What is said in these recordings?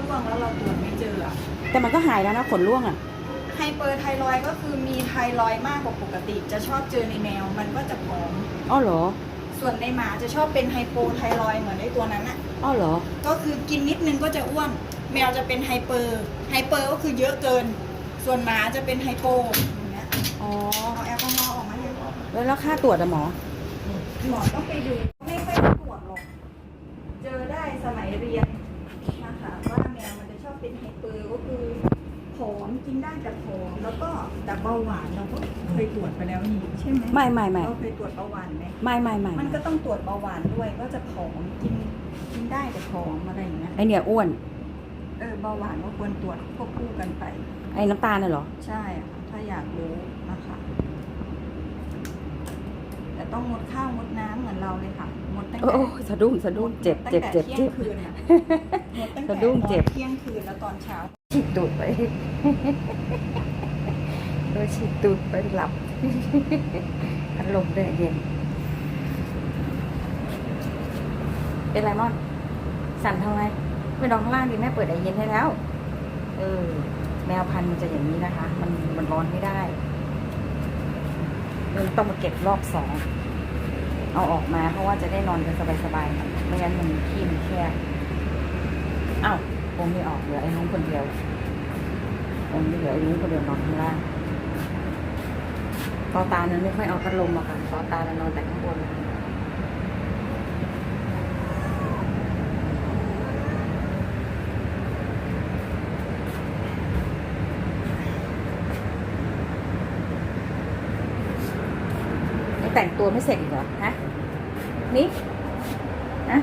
ร่วงแล้วเราตรวจไม่เจออะแต่มันก็หายแล้วนะขนร่วงอะ ไฮเปอร์ไทรอยด์ก็คือมีไทรอยด์มากกว่าปกติ จะชอบเจอในแมวมันก็จะผอม อ้อเหรอ ส่วนในหมาจะชอบเป็นไฮโปไทรอยด์เหมือนไอ้ตัวนั้นอะอ้อเหรอ ก็คือกินนิดนึงก็จะอ้วน แมวจะเป็นไฮเปอร์ไฮเปอร์ก็คือเยอะเกิน ส่วนหมาจะเป็นไฮโปอย่างเงี้ยอ๋อ เอาแอลกอฮอล์ออกมาเยอะแล้วแล้วค่าตรวจอะหมอ หมอต้องไปดูไม่ค่อยได้ตรวจหรอก เจอได้สมัยเรียนนะคะว่าแมวมันจะชอบ เป็นไฮเปอร์ก็คือผอมกินได้แต่ผอมแล้วก็แต่เบาหวานเราก็เคยตรวจไปแล้วนี่ใช่ไหมไม่ไม่ไม่เราเคยตรวจเบาหวานไหมไม่ไม่ไม่มันก็ต้องตรวจเบาหวานด้วยก็จะผอมกินกินได้แต่ผอมอะไรอย่างเงี้ยไอเนี่ยอ้วนเออเบาหวานก็ควรตรวจควบคู่กันไป ไอน้ำตาลน่ะเหรอ ใช่ค่ะถ้าอยากรู้นะคะแต่ต้องงดข้าวงดน้ำเหมือนเราเลยค่ะงดตั้งโอ้แต่โอ้สะดุ้งสะดุ้งเจ็บเจ็บเจ็บตั้งแต่เจ็บที่ยงคืนน่ะงดตั้งแต่สะดุ้งเจ็บตอนเที่ยงคืนแล้วตอนเช้าฉีดตูดไปโดยฉีดตูดไปหลับพัดลมด้วยเย็นเป็นไรมอนสั่นทำไมไปนอนข้างล่างดีแม่เปิดไอเย็นให้แล้ว เออ แมวพันธุ์มันจะอย่างนี้นะคะ มันมันร้อนไม่ได้ มันต้องมาเก็บรอบสอง เอาออกมา เพราะว่าจะได้นอนกันสบายๆไม่งั้นมันขี้มันแคบอ้าวผมไม่ออกเหลือไอ้น้องคนเดียวผมเหลือไอ้นุ้งคนเดียวนอนข้างล่างตอตานั้นไม่ค่อยเอาพัดลมมาค่ะตอตานั้นนอนแต่ข้างบน แต่งตัวไม่เสร็จอีกเหรอฮะนี่ฮะ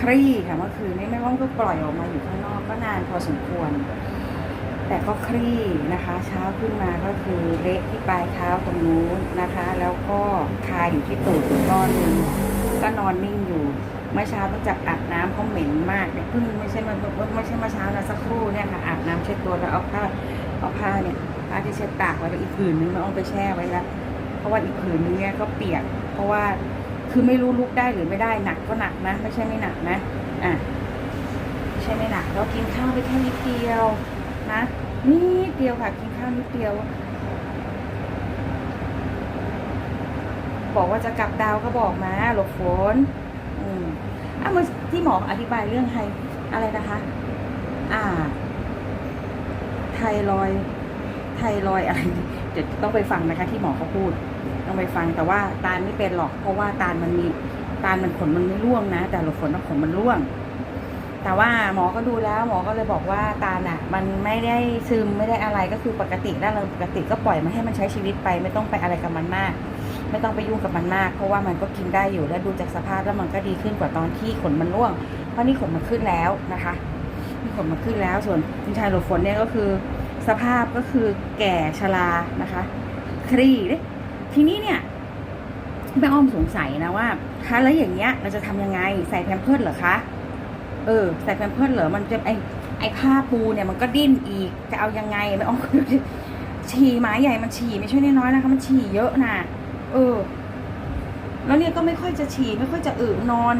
คลี่ค่ะเมื่อคืนนี้แม่ว่องก็ปล่อยออกมาอยู่ข้างนอกก็นานพอสมควร แต่ก็คลี่นะคะ เช้าขึ้นมาก็คือเละที่ปลายเท้าตรงนู้นนะคะ แล้วก็คาอยู่ที่ตูดก้อนนึงก็นอนนิ่งอยู่เมื่อเช้าต้องจับอาบน้ำเพราะเหม็นมากเนี่ยเพิ่งไม่ใช่มาไม่ใช่เมื่อเช้านะสักครู่เนี่ยค่ะอาบน้ำเช็ดตัวแล้วเอาผ้าเอาผ้าเนี่ยผ้าที่เช็ดปากไว้แล้วอีกผืนนึงเราเอาไปแช่ไว้แล้ว ราะว่าอีกผืนนึงเนี่ยก็เปียก เพราะว่าคือไม่รู้ลุกได้หรือไม่ได้หนักก็หนักนะ ไม่ใช่ไม่หนักนะอะไม่ใช่ไม่หนักเรากินข้าวไปแค่นิดเดียวนะนิดเดียวค่ะกินข้าวนิดเดียว บอกว่าจะกลับดาวก็บอกมาหลบฝนอืมอะเมื่อที่หมออธิบายเรื่องไฮอะไรนะคะ อ่า ไทรอยไทรอยอะไรเดี๋ยวต้องไปฟังนะคะที่หมอเขาพูด ต้องไปฟังแต่ว่าตาลไม่เป็นหรอก เพราะว่าตาลมันมีตาลมันขนมันไม่ร่วงนะ แต่หลบฝนน่ะขนมันร่วง แต่ว่าหมอก็ดูแล้ว หมอก็เลยบอกว่าตาลอะ มันไม่ได้ซึมไม่ได้อะไรก็คือปกติแล้เราปกติก็ปล่อยมันให้มันใช้ชีวิตไป ไม่ต้องไปอะไรกับมันมาก ไม่ต้องไปยุ่งกับมันมาก เพราะว่ามันก็กินได้อยู่และดูจากสภาพแล้วมันก็ดีขึ้นกว่าตอนที่ขนมันร่วง เพราะนี่ขนมันขึ้นแล้วนะคะนี่ขนมันขึ้นแล้วส่วนคุณชายหลบฝนเนี่ยก็คือ สภาพก็คือแก่ชรานะคะ ครีเด้ ทีนี้เนี่ยแม่อ้อมสงสัยนะว่าคะแล้วอย่างเงี้ยเราจะทำยังไงใส่แพมเพิร์ดเหรอคะเออใส่แพมเพิร์ดเหรอมันจะไอไอผ้าปูเนี่ยมันก็ดิ้นอีกจะเอายังไงแม่อ้อมฉี่หมาใหญ่มันฉี่ไม่ใช่น้อยๆนะคะ มันฉี่เยอะนะเออ แล้วเนี่ยก็ไม่ค่อยจะฉี่ไม่ค่อยจะอึนอน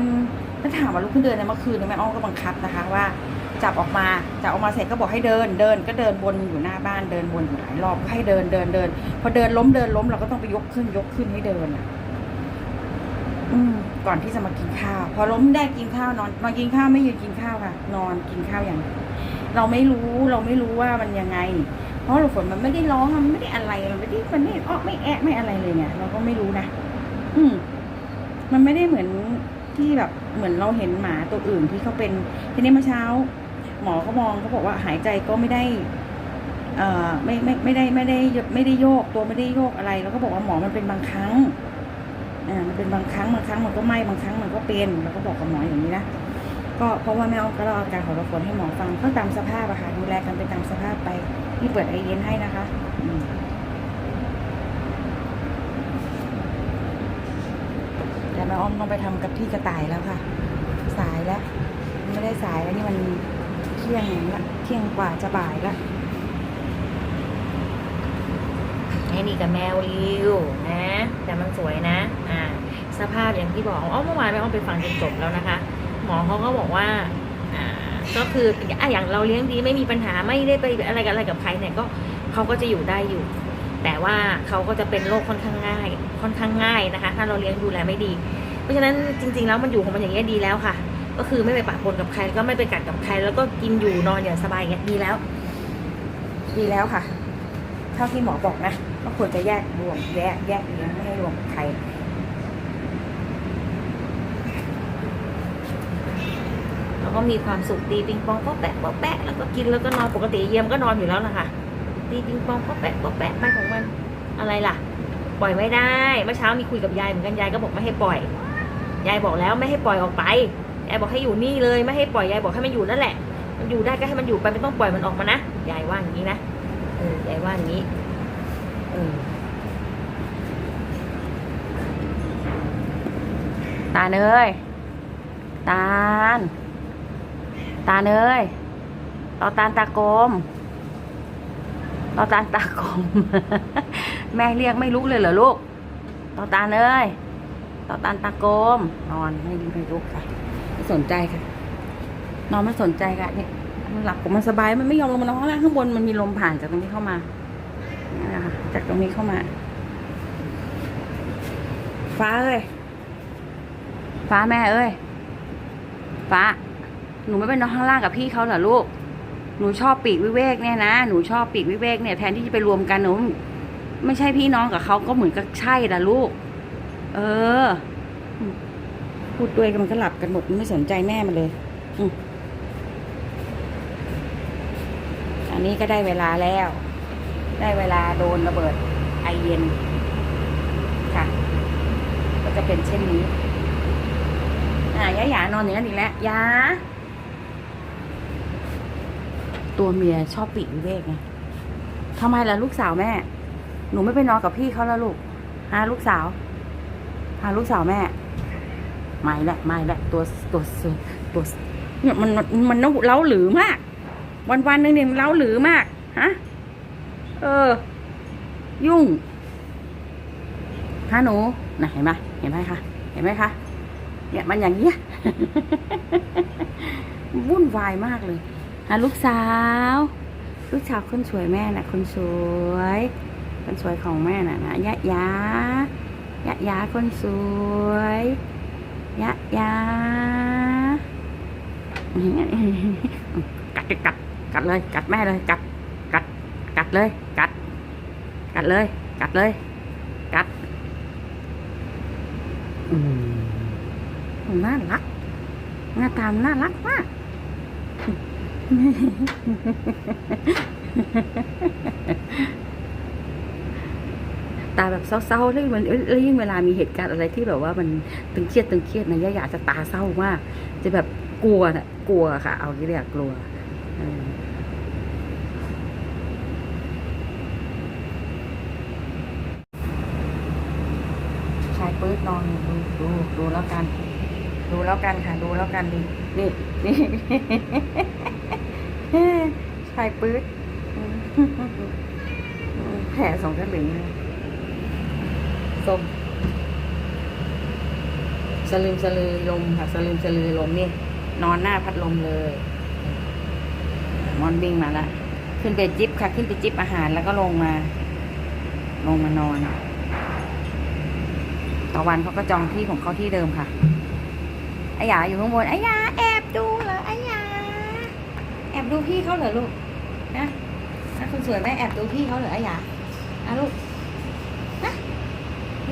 ถ้าถามว่าลุกขึ้นเดินในเมื่อคืนเนี่ยแม่อ้อมก็บังคับนะคะว่า จับออกมาจับออกมาเสร็จก็บอกให้เดินเดินก็เดินวนอยู่หน้าบ้านเดินวนอยู่หลายรอบก็ให้เดินเดินเดินพอเดินล้มเดินล้มเราก็ต้องไปยกขึ้นยกขึ้นให้เดินอะอืมก่อนที่จะมากินข้าว พอล้มได้กินข้าวนอนนอนกินข้าวไม่ยืนกินข้าวค่ะ นอนกินข้าวอย่าง เราไม่รู้เราไม่รู้ว่ามันยังไง เพราะเราฝนมันไม่ได้ร้องมันไม่ได้อะไรมันไม่ได้มันไม่อ้อไม่แอะไม่อะไรเลยเนี่ยเราก็ไม่รู้นะอืม มันไม่ได้เหมือนที่แบบเหมือนเราเห็นหมาตัวอื่นที่เขาเป็นทีนี้เมื่อเช้า หมอเขามองเขาบอกว่าหายใจก็ไม่ได้ไม่ไม่ไม่ได้ไม่ได้ไม่ได้โยกตัวไม่ได้โยกอะไร แล้วก็บอกว่าหมอมันเป็นบางครั้งอ่ามันเป็นบางครั้งบางครั้งมันก็ไม่บางครั้งมันก็เป็นแล้วก็บอกกับหมออย่างนี้นะก็เพราะว่าแม่อ้อมก็เล่าอาการของเราฝนให้หมอฟังก็ตามสภาพอะค่ะดูแลกันไปตามสภาพไปนี่เปิดไอเย็นให้นะคะแต่แม่อ้อมต้องไปทำกับที่กระต่ายแล้วค่ะ สายแล้วไม่ได้สายแล้วนี่มัน ที่ยงละเที่ยงกว่าจะบ่ายละไอ้นี่กับแมวริวนะ แต่มันสวยนะ อ่า สภาพอย่างที่บอกอ๋อเมื่อวานแม่อ้อมไปฟังจนจบแล้วนะคะ หมอเขาก็บอกว่า อ่า ก็คืออะอย่างเราเลี้ยงดีไม่มีปัญหาไม่ได้ไปอะไรกับอะไรกับใครเนี่ยก็เขาก็จะอยู่ได้อยู่ แต่ว่าเขาก็จะเป็นโรคค่อนข้างง่าย ค่อนข้างง่ายนะคะ ถ้าเราเลี้ยงดูแลไม่ดี เพราะฉะนั้นจริง ๆ แล้วมันอยู่ของมันอย่างนี้ดีแล้วค่ะ ก็คือไม่ไปปะปนกับใครก็ไม่ไปกัดกับใคร แล้วก็กินอยู่นอนอย่างสบายอย่างเงี้ยดีแล้ว ดีแล้วค่ะ เท่าที่หมอบอกนะก็ควรจะแยกรวมแยกแยกเลี้ยงไม่ให้รวมกับใครแล้วก็มีความสุขตีปิงปองก็แปะก็แปะแล้วก็กินแล้วก็นอนปกติเยี่ยมก็นอนอยู่แล้วล่ะค่ะตีปิงปองก็แปะก็แปะไปของมันอะไรล่ะ ปล่อยไม่ได้เมื่อเช้ามีคุยกับยายเหมือนกันยายก็บอกไม่ให้ปล่อยยายบอกแล้วไม่ให้ปล่อยออกไป ยายบอกให้อยู่นี่เลยไม่ให้ปล่อยยายบอกให้มันอยู่นั่นแหละ มันอยู่ได้ก็ให้มันอยู่ไปไม่ต้องปล่อยมันออกมานะยายว่าอย่างนี้นะเออยายว่าอย่างนี้เออตาเนยตาลตาเนยเราตาลตากลมเราตาลตากลม แม่เรียกไม่ลุกเลยเหรอลูกเราตาเนยเราตาลตากลมนอนไม่ไม่ลุกค่ะไม่ สนใจค่ะนอนไม่สนใจค่ะนี่มันหลับของมันสบายมันไม่ยอมลงมานอนข้างล่างข้างบนมันมีลมผ่านจากตรงนี้เข้ามานี่นะคะจากตรงนี้เข้ามา ฟ้าเอ้ยฟ้าแม่เอ้ยฟ้า หนูไม่ไปนอนข้างล่างกับพี่เขาเหรอลูก หนูชอบปีกวิเวกเนี่ยนะหนูชอบปีกวิเวกเนี่ยแทนที่จะไปรวมกันหนูไม่ใช่พี่น้องกับเขาก็เหมือนกับใช่ละลูก เออ พูดด้วยมันก็หลับกันหมดมันไม่สนใจแม่มันเลยอันนี้ก็ได้เวลาแล้ว ได้เวลาโดนระเบิดไอเย็น ค่ะ ก็จะเป็นเช่นนี้ อ่ายะหยานอนอย่างนั้นอีกแล้วยาตัวเมียชอบปีกวิเวกไงทำไมล่ะลูกสาวแม่ หนูไม่ไปนอนกับพี่เขาแล้วลูกฮะลูกสาวฮะลูกสาวแม่ ไม่แหละไม่แหละตัวตัวตัวเนี่ยมันมันมันเล้าหรือมาก วันวันหนึงเนี่ยเล้าหรือมากฮะเออ ยุ่งฮะหนูน่ะเห็นไหมเห็นไหมคะเห็นไหมคะเนี่ยมันอย่างเงี้ยวุ่นวายมากเลยฮะลูกสาว ลูกสาวคนสวยแม่น่ะ คนสวยคนสวยของแม่น่ะนะยะยายะยาคนสวย ยะยากัดกัดกัดกัดเลย กัดแม่เลย กัด กัด กัดเลย กัด กัดเลย กัดเลย กัดอืมน่ารักหน้าตามนน่ารักมาก ตาแบบเศร้าๆแล้วมันแล้วยิ่งเวลามีเหตุการณ์อะไรที่แบบว่ามันตึงเครียดตึงเครียดนะย่าอยากจะตาเศร้ามากจะแบบกลัวน่ะกลัวค่ะ เอาที่เรียกกลัวชายปื๊ดนอนดูดูดูแล้วกัน ดูแล้วกันค่ะ ดูแล้วกันดูนี่นี่ชายปื๊ดแผลสองกระหลึงเลย ส้มสลืมสลือลมค่ะสลืมสลือลมนี่นอนหน้าพัดลมเลยมอนบิงมาละขึ้นไปจิบค่ะ ขึ้นไปจิบอาหารแล้วก็ลงมา ลงมานอนต่อวันเขาก็จองที่ของเขาที่เดิมค่ะไอ้หยาอยู่ข้างบนไอ้หยาแอบดูเหรอไอ้หยาแอบดูพี่เขาเหรอลูกนะนะคนสวยแม่แอบดูพี่เขาเหรอไอ้หยาอะลูก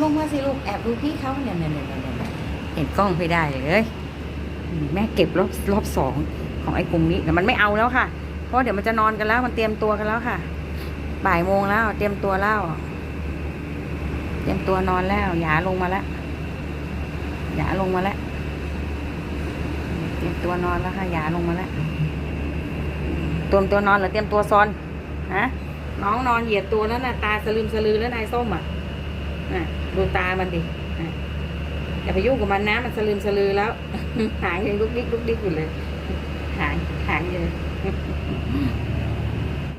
ลงมาสิลูกแอบดูพี่เขาเนี่ยเนี่ยเนี่ยเนี่ยเห็นกล้องไม่ได้เลยแม่เก็บรอบรอบสองของไอ้กลุ่มนี้แต่มันไม่เอาแล้วค่ะ เพราะเดี๋ยวมันจะนอนกันแล้วมันเตรียมตัวกันแล้วค่ะ บ่ายโมงแล้ว เตรียมตัวแล้ว เตรียมตัวนอนแล้วหยาลงมาแล้วหยาลงมาแล้วเตรียมตัวนอนแล้วค่ะหยาลงมาแล้วเตรียมตัวนอนหรือเตรียมตัวซอนฮะน้องนอนเหยียดตัวแล้วน่ะตาสลืมสลือแล้วนายส้มอะน่ะ ดูตามันดิน่ะอย่าไปยุ่งกับมันนะ มันสลืมสลือแล้ว หางยังลุกดิ๊กลุกดิ๊กอยู่เลย หางหางเยอะ